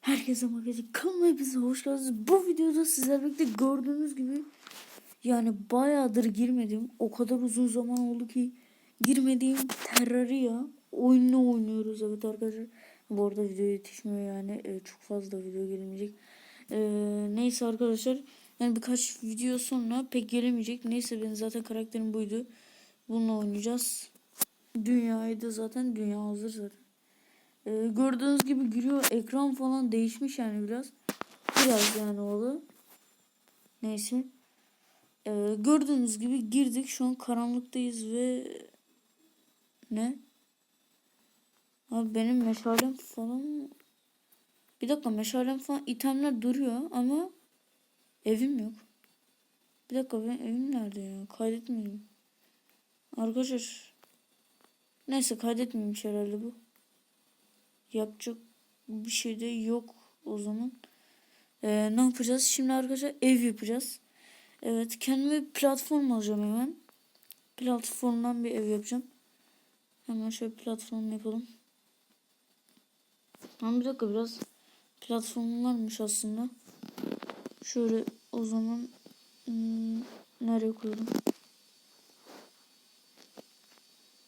Herkese merhaba. Kanalıma hepinize hoş geldiniz. Bu videoda sizlerle birlikte gördüğünüz gibi yani bayağıdır girmedim. O kadar uzun zaman oldu ki girmediğim Terraria oyununu oynuyoruz evet arkadaşlar. Bu arada video yetişmiyor yani e, çok fazla video gelmeyecek. E, neyse arkadaşlar yani birkaç video sonra pek gelemeyecek. Neyse benim zaten karakterim buydu. Bununla oynayacağız. Dünyayı da zaten dünya hazır zaten. Ee, gördüğünüz gibi giriyor. Ekran falan değişmiş yani biraz. Biraz yani oldu. Neyse. Ee, gördüğünüz gibi girdik. Şu an karanlıktayız ve ne? Abi benim meşalem falan bir dakika meşalem falan itemler duruyor ama evim yok. Bir dakika ben evim nerede ya? Kaydetmedim. Arkadaşlar neyse kaydetmemiş herhalde bu. Yapacak bir şey de yok o zaman. Ee, ne yapacağız? Şimdi arkadaşlar ev yapacağız. Evet kendime platform alacağım hemen. Platformdan bir ev yapacağım. Hemen şöyle platform yapalım. Ama bir dakika biraz platform varmış aslında. Şöyle o zaman hmm, nereye koydum?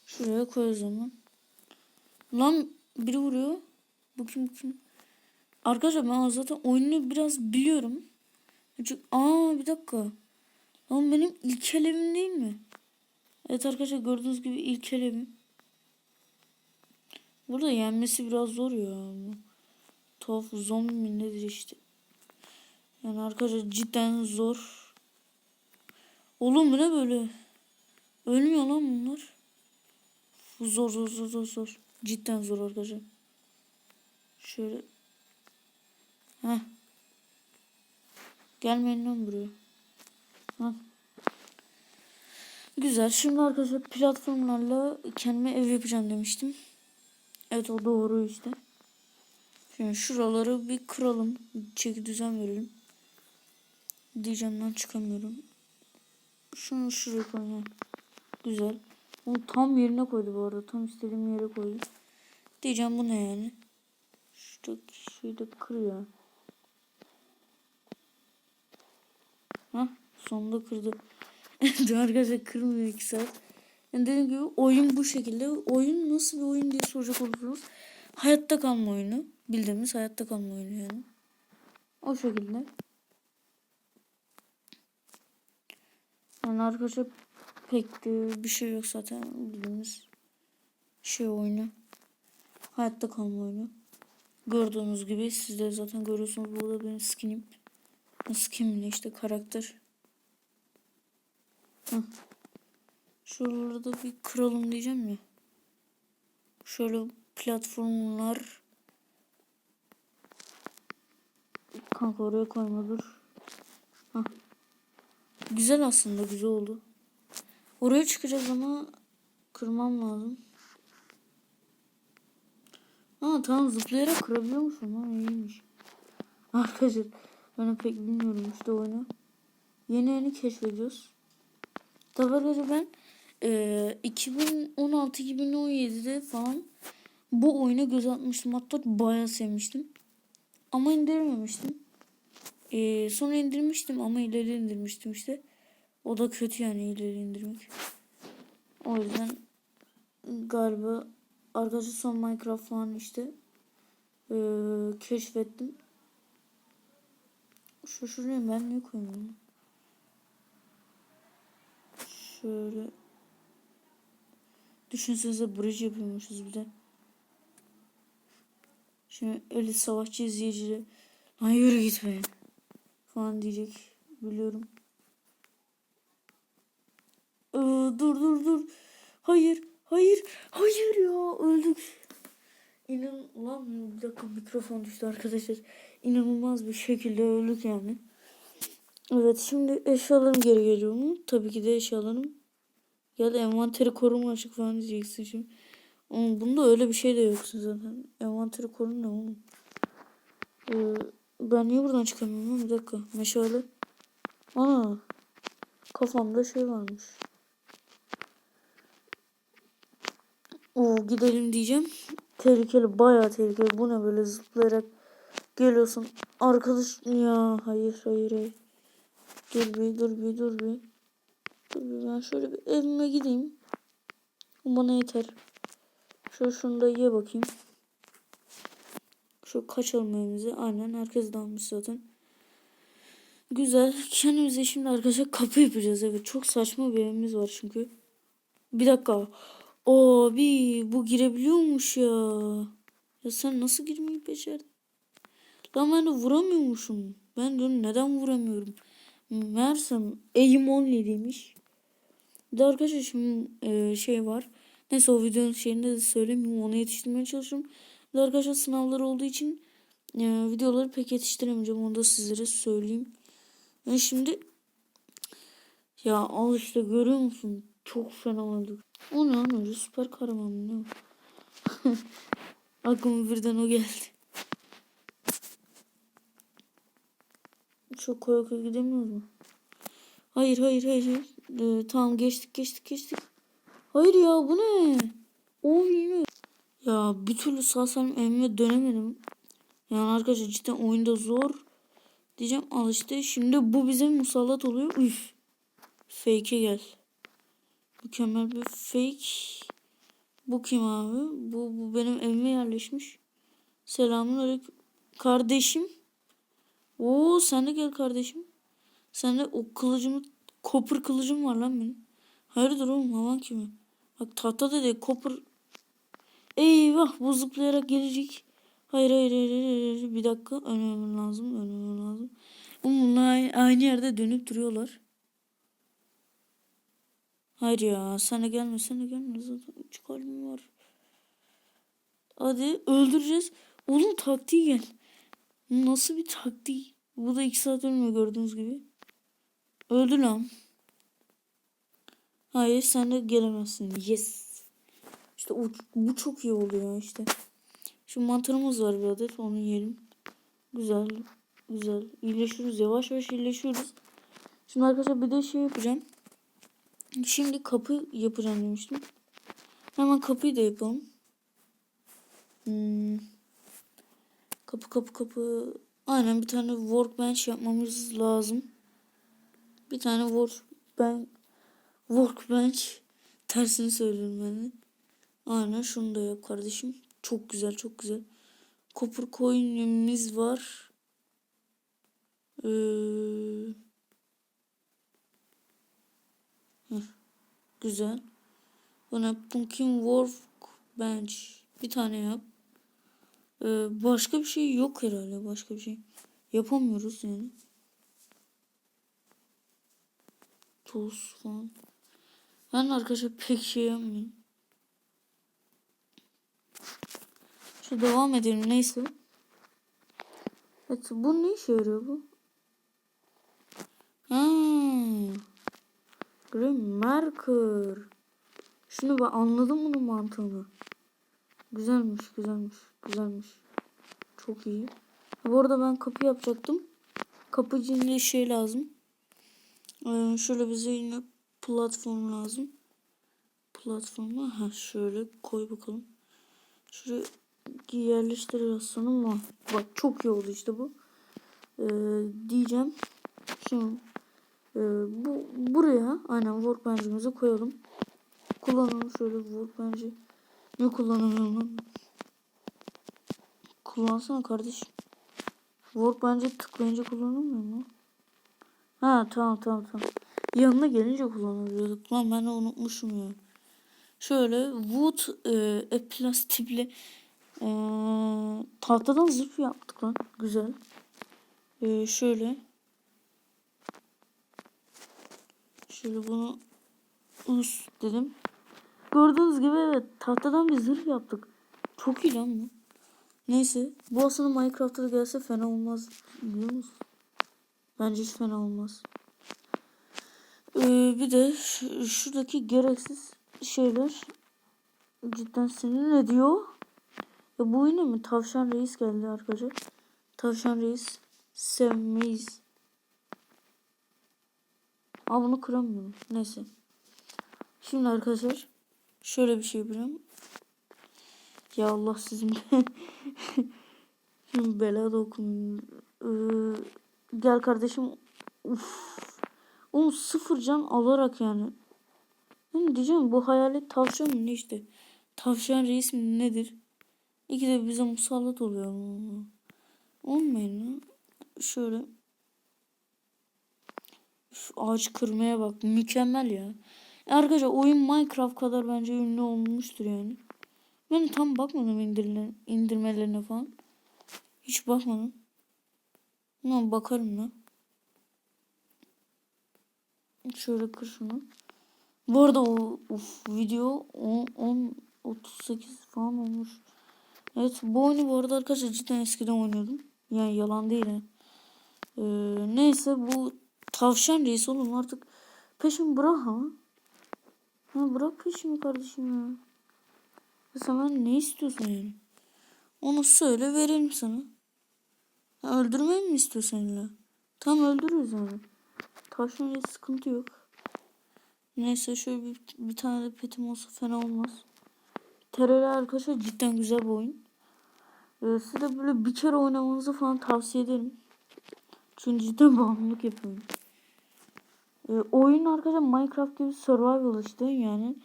Şuraya koy o zaman. Lan biri vuruyor. Bu kim? Arkadaşlar ben zaten oyunu biraz biliyorum. Çünkü aa bir dakika. Lan benim ilk evim değil mi? Evet arkadaşlar gördüğünüz gibi ilk evim. Burada yenmesi biraz zor ya. Tuhaf zombi nedir işte. Yani arkadaşlar cidden zor. Oğlum ne böyle? Ölmüyor lan bunlar. Zor zor zor zor zor. Cidden zor arkadaşlar. Şöyle. Heh. Gelmeyin lan buraya. Heh. Güzel. Şimdi arkadaşlar platformlarla kendime ev yapacağım demiştim. Evet o doğru işte. Şimdi şuraları bir kıralım. Çeki düzen verelim. Diyeceğim lan çıkamıyorum. Şunu şuraya koyalım. Güzel. Onu tam yerine koydu bu arada. Tam istediğim yere koydu. Diyeceğim bu ne yani? Şuradaki şeyi de kırıyor. Hah sonunda kırdı. Arkadaşlar kırmıyor 2 saat. Yani dediğim gibi oyun bu şekilde. Oyun nasıl bir oyun diye soracak olursunuz. Hayatta kalma oyunu. Bildiğimiz hayatta kalma oyunu yani. O şekilde. Yani arkadaşlar pek bir şey yok zaten bildiğimiz şey oyunu. Hayatta kalma oyunu. Gördüğünüz gibi siz de zaten görüyorsunuz burada benim skinim. Skin ne işte karakter. Heh. Şuralarda bir kıralım diyeceğim ya. Şöyle platformlar. Kanka oraya koyma dur. Heh. Güzel aslında güzel oldu. Oraya çıkacağız ama kırmam lazım. Aa tamam zıplayarak kırabiliyormuşum ha iyiymiş. Arkadaşlar ben pek bilmiyorum işte oyunu. Yeni yeni keşfediyoruz. Arkadaşlar ben e, 2016-2017'de falan bu oyuna göz atmıştım. Hatta bayağı sevmiştim. Ama indirememiştim. E, sonra indirmiştim ama ileri indirmiştim işte. O da kötü yani ileri indirmek. O yüzden galiba arkadaşlar son Minecraft falan işte e, keşfettim. Şuraya ben niye koymuyorum? Şöyle Düşünsenize bridge yapıyormuşuz bir de. Şimdi öyle savaşçı izleyicileri lan yürü gitme falan diyecek biliyorum. Ee, dur dur dur. Hayır hayır hayır ya öldük. İnan ulan bir dakika mikrofon düştü arkadaşlar. İnanılmaz bir şekilde öldük yani. Evet şimdi eşyalarım geri geliyor mu? Tabii ki de eşyalarım. Ya da envanteri koruma açık falan diyeceksin şimdi. Ama bunda öyle bir şey de yok zaten. Envanteri korun ne oğlum? Ee, ben niye buradan çıkamıyorum? Bir dakika. Meşale. Ana. Kafamda şey varmış. O gidelim diyeceğim. Tehlikeli bayağı tehlikeli. Bu ne böyle zıplayarak Geliyorsun. Arkadaş ya hayır hayır hayır. Dur bir dur bir dur bir. Dur bir ben şöyle bir evime gideyim. Bu bana yeter. Şöyle şunu da ye bakayım. Şu kaçalım evimize. Aynen herkes dalmış zaten. Güzel. Kendimize şimdi arkadaşlar kapı yapacağız. Evet çok saçma bir evimiz var çünkü. Bir dakika. Abi bu girebiliyormuş ya. Ya sen nasıl girmeyi becerdin? Lan ben de vuramıyormuşum. Ben diyorum neden vuramıyorum? Meğersem aim only demiş. Bir de arkadaşlar şimdi e, şey var. Neyse o videonun şeyinde de söylemeyeyim. Ona yetiştirmeye çalışıyorum. Bir de arkadaşlar sınavlar olduğu için e, videoları pek yetiştiremeyeceğim. Onu da sizlere söyleyeyim. Ben şimdi ya al işte görüyor musun? Çok fena olduk. O ne lan öyle süper kahraman ne? Aklıma birden o geldi. Çok koya koya gidemiyoruz mu? Hayır hayır hayır. Ee, tamam geçtik geçtik geçtik. Hayır ya bu ne? O yine. Ya bir türlü sağ salim evime dönemedim. Yani arkadaşlar cidden oyunda zor. Diyeceğim al işte. Şimdi bu bize musallat oluyor. Üf. Fake'e gel. Mükemmel bir fake. Bu kim abi? Bu, bu benim evime yerleşmiş. Selamun aleyküm. Kardeşim. Oo sen de gel kardeşim. Sen de o kılıcımı kopur kılıcım var lan benim. Hayırdır oğlum havan kimi? Bak tahta dedi kopur. Eyvah bu zıplayarak gelecek. Hayır hayır hayır hayır. hayır. Bir dakika önlemem lazım önlemem lazım. Bunlar aynı yerde dönüp duruyorlar. Hayır ya sana gelme sana gelme zaten üç kalbim var. Hadi öldüreceğiz. Oğlum taktiği gel. Nasıl bir taktik? Bu da iki saat ölmüyor gördüğünüz gibi. Öldü lan. Hayır sen de gelemezsin. Yes. İşte o, bu çok iyi oluyor işte. Şu mantarımız var bir adet onu yiyelim. Güzel. Güzel. İyileşiyoruz. Yavaş yavaş iyileşiyoruz. Şimdi arkadaşlar bir de şey yapacağım. Şimdi kapı yapacağım demiştim. Hemen kapıyı da yapalım. Hmm. Kapı kapı kapı. Aynen bir tane workbench yapmamız lazım. Bir tane workbench workbench tersini söylüyorum ben de. Aynen şunu da yap kardeşim. Çok güzel çok güzel. Copper coin'imiz var. Ee, güzel. Bana pumpkin workbench bir tane yap. Ee, başka bir şey yok herhalde. Başka bir şey yapamıyoruz yani. Toz falan. Ben arkadaşlar pek şey yapmıyorum. Şu devam edelim neyse. Evet bu ne işe yarıyor bu? Ha. Green marker. Şunu ben anladım bunun mantığını. Güzelmiş, güzelmiş, güzelmiş. Çok iyi. Bu arada ben kapı yapacaktım. Kapıcı yine şey lazım. Ee, şöyle bize yine platform lazım. Platforma ha şöyle koy bakalım. Şuraya yerleştir aslanım ama bak çok iyi oldu işte bu. Ee, diyeceğim. Şimdi e, bu buraya aynen workbench'imizi koyalım. Kullanalım şöyle workbench'i. Ne kullanıyorum lan? Kullansana kardeşim. Workbench'e tıklayınca kullanılmıyor mu? Ha tamam tamam tamam. Yanına gelince kullanıyorduk. Lan ben de unutmuşum ya. Şöyle wood e, plastikli e, tahtadan zırh yaptık lan. Güzel. E, şöyle. Şöyle bunu us dedim. Gördüğünüz gibi evet tahtadan bir zırh yaptık. Çok iyi lan bu. Neyse. Bu aslında Minecraft'ta da gelse fena olmaz. Biliyor musun? Bence hiç fena olmaz. Ee, bir de şu, şuradaki gereksiz şeyler cidden sinir ediyor. Ya bu yine mi? Tavşan reis geldi arkadaşlar. Tavşan reis sevmeyiz. Aa bunu kıramıyorum. Neyse. Şimdi arkadaşlar şöyle bir şey yapacağım. Ya Allah sizin Bela da okun. Ee, gel kardeşim. Uf. Oğlum sıfır can alarak yani. Ben diyeceğim bu hayalet tavşan mı ne işte. Tavşan reis mi nedir? İki de bize musallat oluyor. Olmayın. Şöyle. Ağaç kırmaya bak. Mükemmel ya. E arkadaşlar oyun Minecraft kadar bence ünlü olmuştur yani. Ben tam bakmadım indirilen, indirmelerine falan. Hiç bakmadım. Ama bakarım lan. Şöyle kır şunu. Bu arada o uf, video 10, 10 38 falan olmuş. Evet bu oyunu bu arada arkadaşlar cidden eskiden oynuyordum. Yani yalan değil ha. Ee, neyse bu tavşan reis oğlum artık peşimi bırak ama. Ha bırak peşimi kardeşim ya. Sen benden ne istiyorsun yani? Onu söyle verelim sana. Ha, öldürmeyi mi istiyorsun illa? Tam öldürürüz yani. Tavşan reis sıkıntı yok. Neyse şöyle bir, bir tane de petim olsa fena olmaz. Terör arkadaşlar cidden güzel bir oyun. Ee, size böyle bir kere oynamanızı falan tavsiye ederim. Çünkü cidden bağımlılık yapıyorum. Ee, oyun arkadaşlar Minecraft gibi survival işte yani.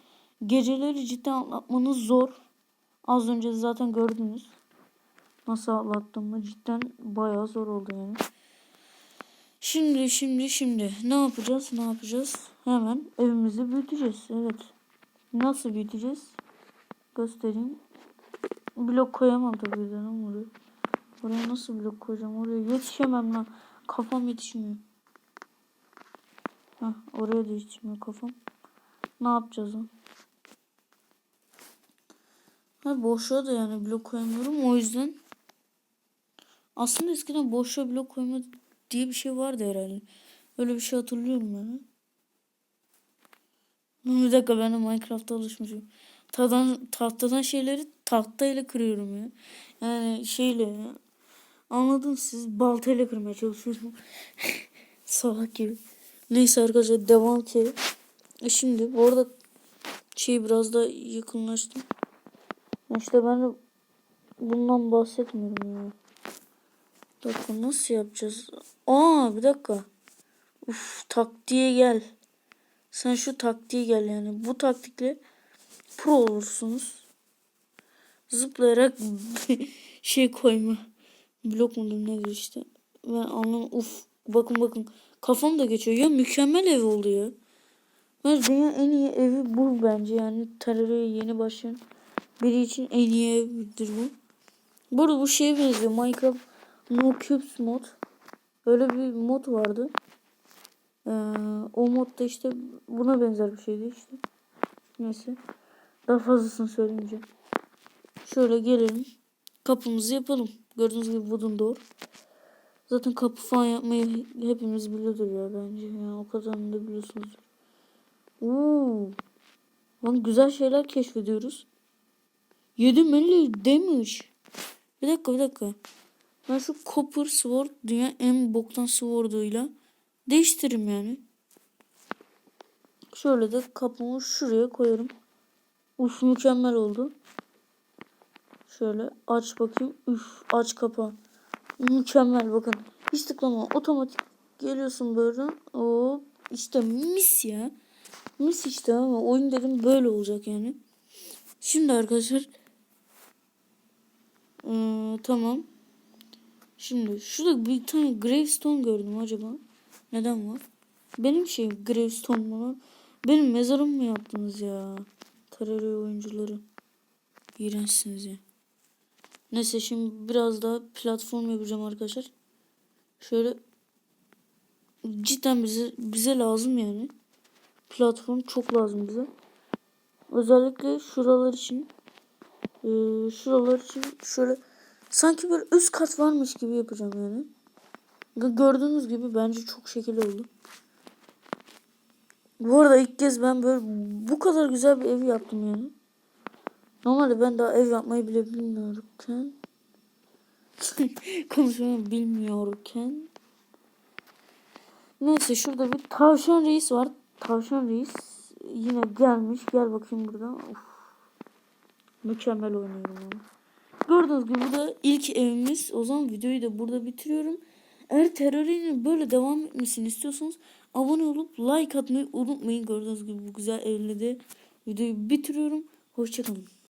Geceleri cidden atlatmanız zor. Az önce zaten gördünüz. Nasıl atlattığımı cidden bayağı zor oldu yani. Şimdi şimdi şimdi ne yapacağız ne yapacağız? Hemen evimizi büyüteceğiz. Evet. Nasıl büyüteceğiz? Göstereyim. Blok koyamam tabii ama oraya. Oraya nasıl blok koyacağım? Oraya yetişemem lan. Kafam yetişmiyor. Heh, oraya da yetişmiyor kafam. Ne yapacağız lan? Ha boşluğa da yani blok koyamıyorum o yüzden. Aslında eskiden boşluğa blok koyma diye bir şey vardı herhalde. Öyle bir şey hatırlıyorum ben. Bir dakika ben de Minecraft'a alışmışım. Tahtadan, tahtadan şeyleri tahtayla kırıyorum ya. Yani şeyle ya. Anladın siz baltayla kırmaya çalışıyorum. Salak gibi. Neyse arkadaşlar devam ki. E şimdi bu arada şey biraz da yakınlaştım. İşte ben bundan bahsetmiyorum ya. Bir dakika nasıl yapacağız? Aa bir dakika. Uf taktiğe gel. Sen şu taktiğe gel yani. Bu taktikle pro olursunuz. Zıplayarak şey koyma. Blok mudur nedir işte. Ben anlam uf bakın bakın kafam da geçiyor. Ya mükemmel ev oldu ya. Ben dünyanın en iyi evi bu bence yani teröre yeni başlayan biri için en iyi evdir bu. Bu arada bu şeye benziyor. Minecraft No Cubes mod. Öyle bir mod vardı. Ee, o modda işte buna benzer bir şeydi işte. Neyse. Daha fazlasını söylemeyeceğim. Şöyle gelelim. Kapımızı yapalım. Gördüğünüz gibi wooden door. Zaten kapı falan yapmayı hepimiz biliyordur ya bence. Yani o kadarını da biliyorsunuz. Oo. Lan güzel şeyler keşfediyoruz. 7 milli demiş. Bir dakika bir dakika. Ben şu Copper Sword dünya en boktan sword'uyla değiştiririm yani. Şöyle de kapımı şuraya koyarım. Uf mükemmel oldu. Şöyle aç bakayım. Üf aç kapa. Mükemmel bakın. Hiç tıklama. Otomatik geliyorsun böyle. O işte mis ya. Mis işte ama oyun dedim böyle olacak yani. Şimdi arkadaşlar ee, tamam. Şimdi şurada bir tane gravestone gördüm acaba. Neden var? Benim şeyim gravestone mu? Benim mezarım mı yaptınız ya? Terör oyuncuları. İğrençsiniz ya. Neyse şimdi biraz daha platform yapacağım arkadaşlar. Şöyle cidden bize bize lazım yani. Platform çok lazım bize. Özellikle şuralar için ee, şuralar için şöyle sanki böyle üst kat varmış gibi yapacağım yani. Gördüğünüz gibi bence çok şekil oldu. Bu arada ilk kez ben böyle bu kadar güzel bir ev yaptım yani. Normalde ben daha ev yapmayı bile bilmiyorken konuşmayı bilmiyorken neyse şurada bir tavşan reis var. Tavşan reis yine gelmiş. Gel bakayım burada. Of. Mükemmel oynuyorum onu. Gördüğünüz gibi bu da ilk evimiz. O zaman videoyu da burada bitiriyorum. Eğer terörinin böyle devam etmesini istiyorsanız abone olup like atmayı unutmayın. Gördüğünüz gibi bu güzel evle de videoyu bitiriyorum. Hoşçakalın.